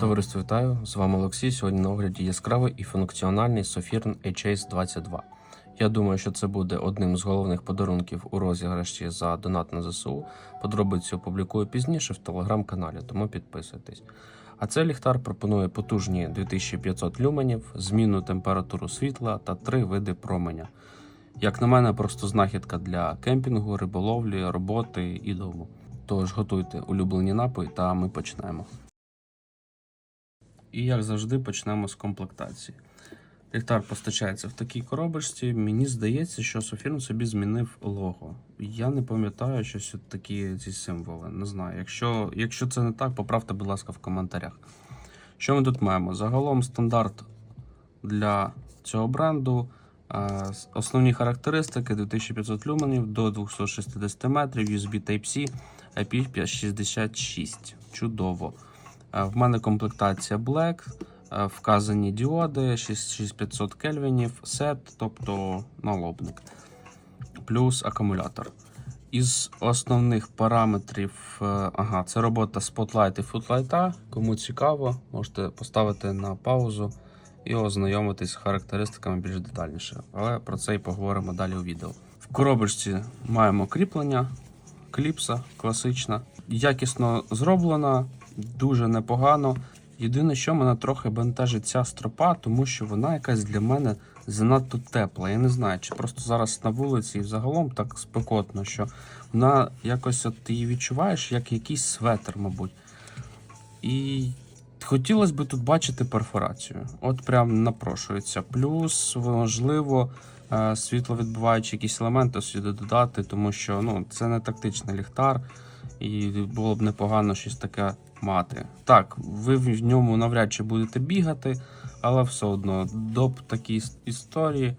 Товариство вітаю! З вами Олексій. Сьогодні на огляді яскравий і функціональний Sofirn HS 22. Я думаю, що це буде одним з головних подарунків у розіграші за донат на ЗСУ. Подробиці опублікую пізніше в телеграм-каналі, тому підписуйтесь. А цей ліхтар пропонує потужні 2500 люменів, змінну температуру світла та три види променя. Як на мене, просто знахідка для кемпінгу, риболовлі, роботи і дому. Тож готуйте улюблені напої, та ми почнемо. І як завжди, почнемо з комплектації. Ліхтар постачається в такій коробочці. Мені здається, що Софірн собі змінив лого. Я не пам'ятаю, що тут такі ці символи. Не знаю. Якщо, якщо це не так, поправте, будь ласка, в коментарях. Що ми тут маємо? Загалом стандарт для цього бренду. Е, Основні характеристики 2500 люменів до 260 метрів, USB Type-C, IP66. Чудово. Е, В мене комплектація Black, е, вказані діоди, 6500 кельвінів, сет, тобто налобник, плюс акумулятор. Із основних параметрів, е, ага, це робота Spotlight і Footlight. Кому цікаво, можете поставити на паузу і ознайомитись з характеристиками більш детальніше. Але про це і поговоримо далі у відео. В коробочці маємо кріплення, кліпса класична, якісно зроблена, дуже непогано. Єдине, що мене трохи бентежить ця стропа, тому що вона якась для мене занадто тепла. Я не знаю, чи просто зараз на вулиці і взагалом так спекотно, що вона якось от ти її відчуваєш, як якийсь светр, мабуть. І хотілося б тут бачити перфорацію. От прям напрошується. Плюс, можливо, е, світловідбиваючі якісь елементи сюди додати, тому що ну, це не тактичний ліхтар, і було б непогано щось таке мати. Так, ви в ньому навряд чи будете бігати, але все одно до такій історії,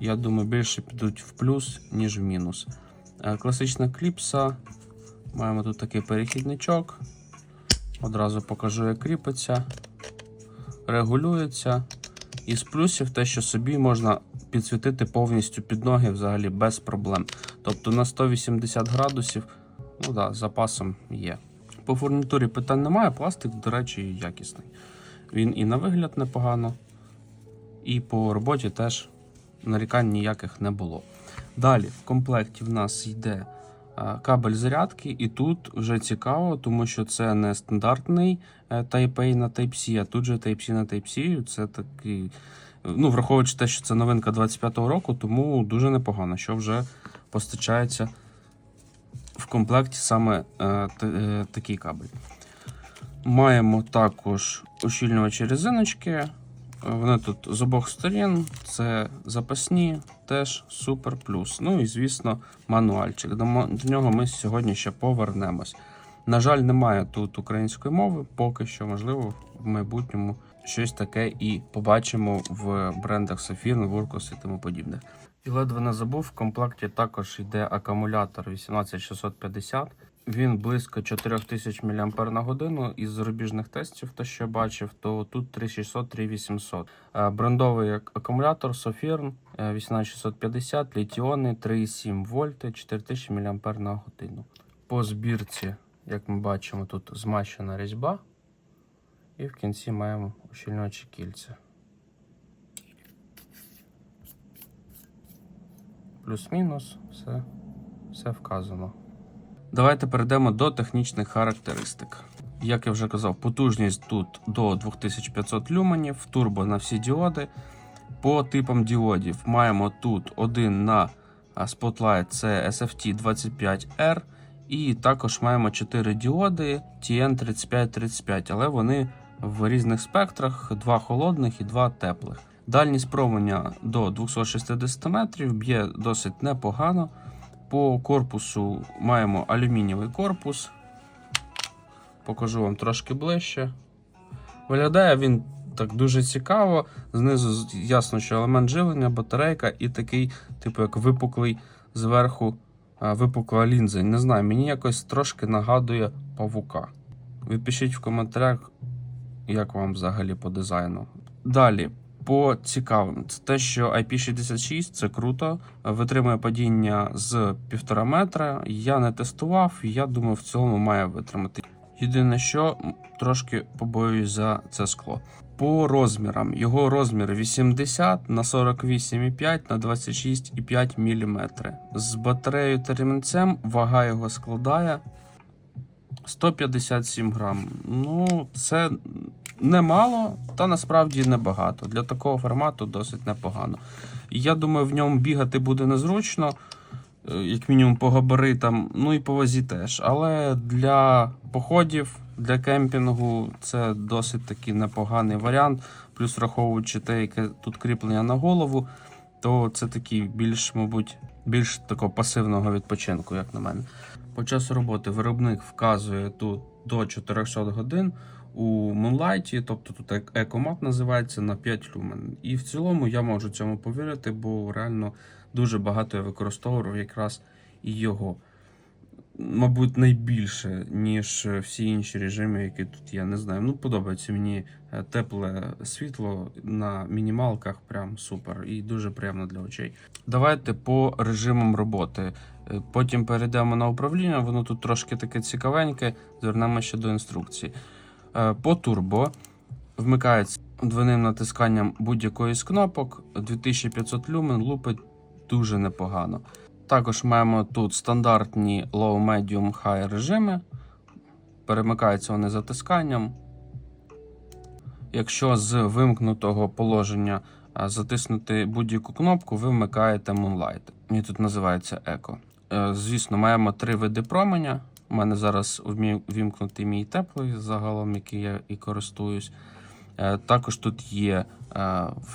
я думаю, більше підуть в плюс, ніж в мінус. Е, Класична кліпса. Маємо тут такий перехідничок. Одразу покажу, як кріпиться, регулюється. Із плюсів те, що собі можна підсвітити повністю під ноги взагалі без проблем. Тобто на 180 градусів, ну да, запасом є. По фурнітурі питань немає, пластик, до речі, якісний. Він і на вигляд непогано, і по роботі теж нарікань ніяких не було. Далі в комплекті в нас йде кабель зарядки, і тут вже цікаво, тому що це не стандартний е, Type-A на Type-C, а тут же Type-C на Type-C. Це такий, ну, враховуючи те, що це новинка 25-го року, тому дуже непогано, що вже постачається в комплекті саме е, е, такий кабель. Маємо також ущільнювачі резиночки. Вони тут з обох сторін, це запасні, теж супер плюс. Ну і звісно, мануальчик. До до нього ми сьогодні ще повернемось. На жаль, немає тут української мови, поки що, можливо, в майбутньому щось таке і побачимо в брендах Sofirn, Вуркос і тому подібне. І ледве не забув, в комплекті також йде акумулятор 18650. Він близько 4000 мАч на годину. Із зарубіжних тестів, те, що я бачив, то тут 3600-3800. Е, Брендовий акумулятор Sofirn е, 18650, літіони 3,7 вольти, 4000 мАч. По збірці, як ми бачимо, тут змащена різьба. І в кінці маємо ущільнювачі кільця. Плюс-мінус, все, все вказано. Давайте перейдемо до технічних характеристик. Як я вже казав, потужність тут до 2500 люменів, турбо на всі діоди. По типам діодів маємо тут один на Spotlight це SFT25R, і також маємо 4 діоди TN3535, але вони в різних спектрах: два холодних і два теплих. Дальність променя до 260 метрів б'є досить непогано. По корпусу маємо алюмінієвий корпус. Покажу вам трошки ближче. Виглядає він так дуже цікаво. Знизу ясно, що елемент живлення, батарейка і такий, типу, як випуклий зверху випукла лінза. Не знаю, мені якось трошки нагадує павука. Ви пишіть в коментарях, як вам взагалі по дизайну. Далі, по цікавим, це те, що IP66 це круто, витримує падіння з 1,5 метра. Я не тестував, я думаю, в цілому має витримати. Єдине, що трошки побоююсь за це скло. По розмірам його розмір 80 на 48,5 на 26,5 мм. З батареєю та ремінцем вага його складає 157 грам. Ну, це немало, та насправді небагато. Для такого формату досить непогано. Я думаю, в ньому бігати буде незручно, е, як мінімум по габаритам, ну і по вазі теж. Але для походів, для кемпінгу це досить таки непоганий варіант. Плюс враховуючи те, яке тут кріплення на голову, то це такий більш, мабуть, більш такого пасивного відпочинку, як на мене. По часу роботи виробник вказує тут до 400 годин у Moonlight, тобто тут ек- екомат називається на 5 люмен. І в цілому я можу цьому повірити, бо реально дуже багато я використовував якраз і його. Мабуть, найбільше, ніж всі інші режими, які тут є. Не знаю. Ну, подобається мені е, тепле світло на мінімалках, прям супер і дуже приємно для очей. Давайте по режимам роботи. Е, Потім перейдемо на управління, воно тут трошки таке цікавеньке, звернемо ще до інструкції. Е, По турбо вмикається двойним натисканням будь-якої з кнопок. 2500 люмен лупить дуже непогано. Також маємо тут стандартні low, medium, high режими. Перемикаються вони затисканням. Якщо з вимкнутого положення затиснути будь-яку кнопку, ви вмикаєте Moonlight. Він тут називається Eco. Е, Звісно, маємо три види променя. У мене зараз вімкнутий мій теплий, загалом, який я і користуюсь. Е, Також тут є е,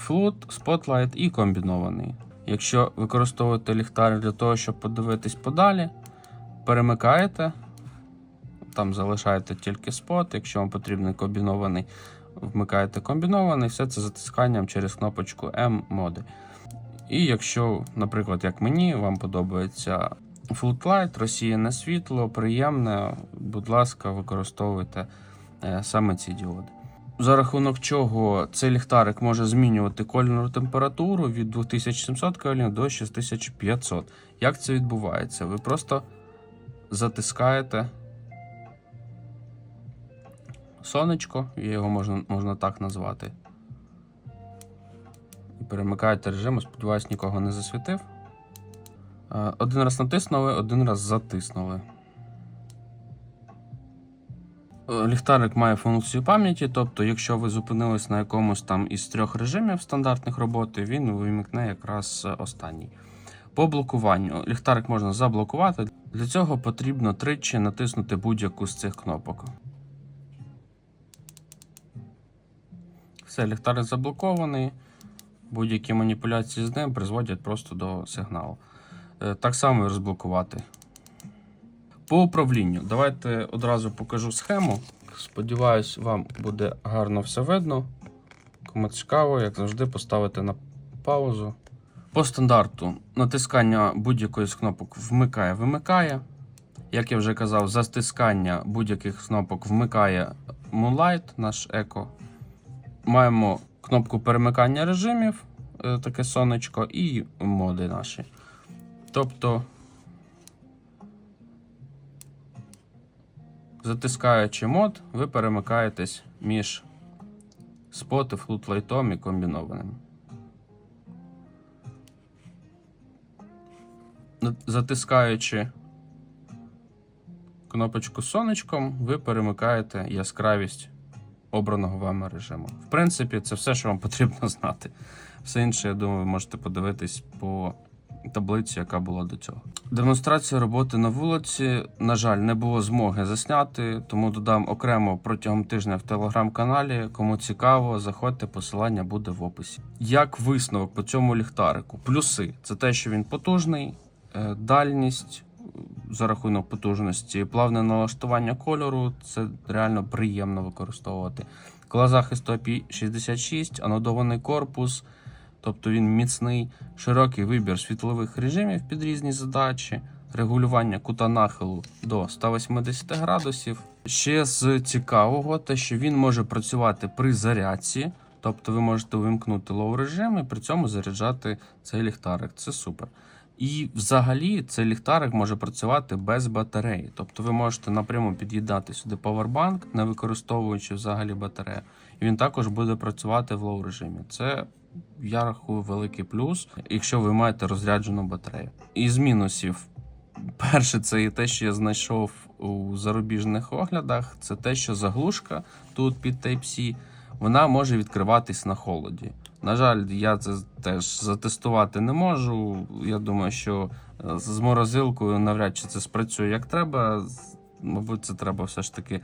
Flood, Spotlight і комбінований. Якщо використовуєте ліхтар для того, щоб подивитись подалі, перемикаєте, там залишаєте тільки спот. Якщо вам потрібен комбінований, вмикаєте комбінований, все це затисканням через кнопочку M моди. І якщо, наприклад, як мені, вам подобається Floodlight, розсіяне світло, приємне, будь ласка, використовуйте е, саме ці діоди. За рахунок чого цей ліхтарик може змінювати кольору температуру від 2700 кельвін до 6500. Як це відбувається? Ви просто затискаєте сонечко, його можна, можна так назвати. І перемикаєте режим, сподіваюсь, нікого не засвітив. Е, Один раз натиснули, один раз затиснули. Е, Ліхтарик має функцію пам'яті, тобто, якщо ви зупинились на якомусь там із трьох режимів стандартних роботи, він вимікне якраз е, останній. По блокуванню ліхтарик можна заблокувати. Для цього потрібно тричі натиснути будь-яку з цих кнопок. Все, ліхтарик заблокований. Будь-які маніпуляції з ним призводять просто до сигналу. Е, Так само і розблокувати. По управлінню, давайте одразу покажу схему. Сподіваюсь, вам буде гарно все видно. Кому цікаво, як завжди, поставити на паузу. По стандарту натискання будь-якої з кнопок вмикає-вимикає. Як я вже казав, застискання будь-яких кнопок вмикає Moonlight, наш еко. Маємо кнопку перемикання режимів, е, таке сонечко, і моди наші. Тобто, затискаючи мод, ви перемикаєтесь між споти, флутлайтом і комбінованим. Затискаючи кнопочку сонечком, ви перемикаєте яскравість обраного вами режиму. В принципі, це все, що вам потрібно знати. Все інше, я думаю, ви можете подивитись по таблиці, яка була до цього. Демонстрація роботи на вулиці, на жаль, не було змоги засняти, тому додам окремо протягом тижня в телеграм-каналі. Кому цікаво, заходьте, посилання буде в описі. Як висновок по цьому ліхтарику? Плюси це те, що він потужний, е, дальність за рахунок потужності, плавне налаштування кольору це реально приємно використовувати. Кола захисту IP66, анодований корпус, тобто він міцний, широкий вибір світлових режимів під різні задачі, регулювання кута нахилу до 180 градусів. Ще з цікавого, те, що він може працювати при зарядці, тобто ви можете увімкнути лоу режим і при цьому заряджати цей ліхтарик. Це супер. І взагалі цей ліхтарик може працювати без батареї. Тобто ви можете напряму під'їдати сюди павербанк, не використовуючи взагалі батарею. І він також буде працювати в лоу режимі. Це я рахую великий плюс, якщо ви маєте розряджену батарею. Із мінусів. Перше, це і те, що я знайшов у зарубіжних оглядах, це те, що заглушка тут під Type-C, вона може відкриватись на холоді. На жаль, я це теж затестувати не можу. Я думаю, що е, з морозилкою навряд чи це спрацює як треба. Мабуть, це треба все ж таки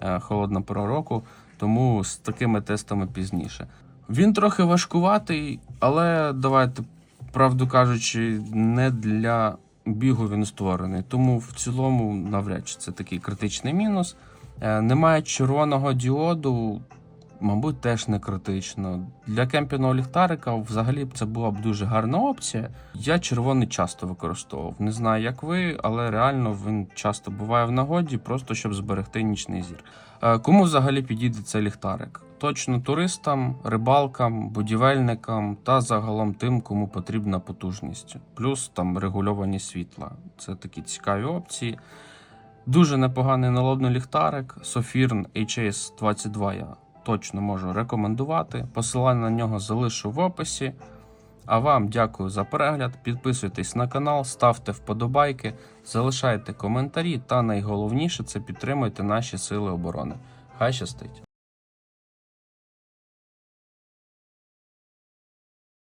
е, холодна пора року, тому з такими тестами пізніше. Він трохи важкуватий, але давайте, правду кажучи, не для бігу він створений. Тому в цілому навряд чи це такий критичний мінус. Е, Немає червоного діоду, мабуть, теж не критично. Для кемпінгового ліхтарика взагалі це була б дуже гарна опція. Я червоний часто використовував. Не знаю, як ви, але реально він часто буває в нагоді, просто щоб зберегти нічний зір. Е, Кому взагалі підійде цей ліхтарик? Точно туристам, рибалкам, будівельникам та загалом тим, кому потрібна потужність. Плюс там регульовані світла. Це такі цікаві опції. Дуже непоганий налобний ліхтарик. Sofirn HS22 я точно можу рекомендувати. Посилання на нього залишу в описі. А вам дякую за перегляд. Підписуйтесь на канал, ставте вподобайки, залишайте коментарі та найголовніше це підтримуйте наші сили оборони. Хай щастить!